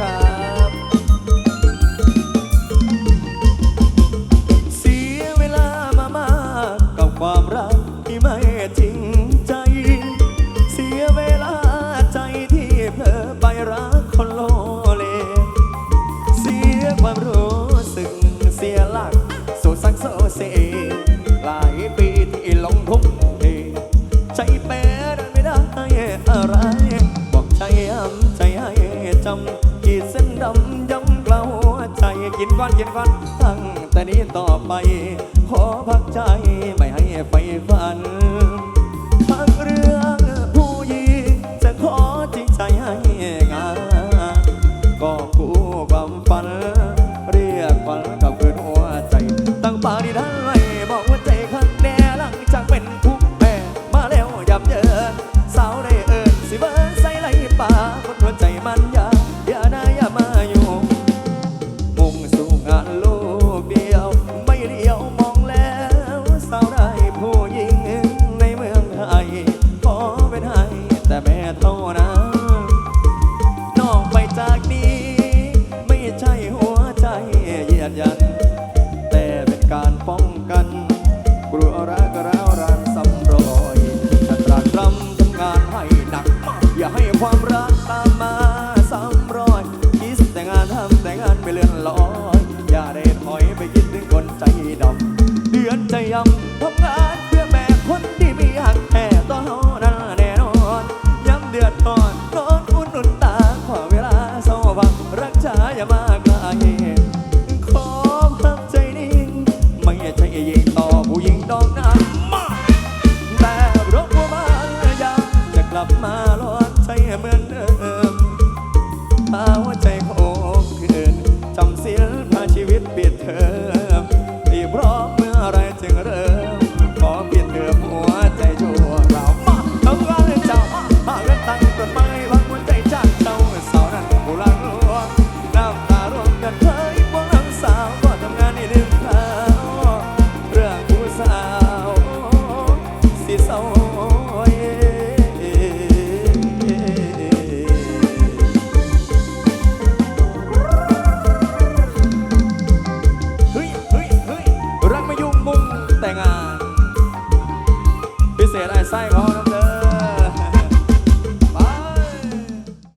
ครับ เสียเวลามามากกับความรักที่ไม่จริงใจ เสียเวลาใจที่เผลอไปรักคนโลเลเสียความรู้สึกเสียหลักสุดสังโซเซหลายปีที่หลงทุ่มเใจแปรไม่ได้อะไรบอกใจย้ำใจให้จำ อนเขีนก่อนตั้งแต่นี้ต่อไป ขอพักใจไม่ให้ไฟฟัน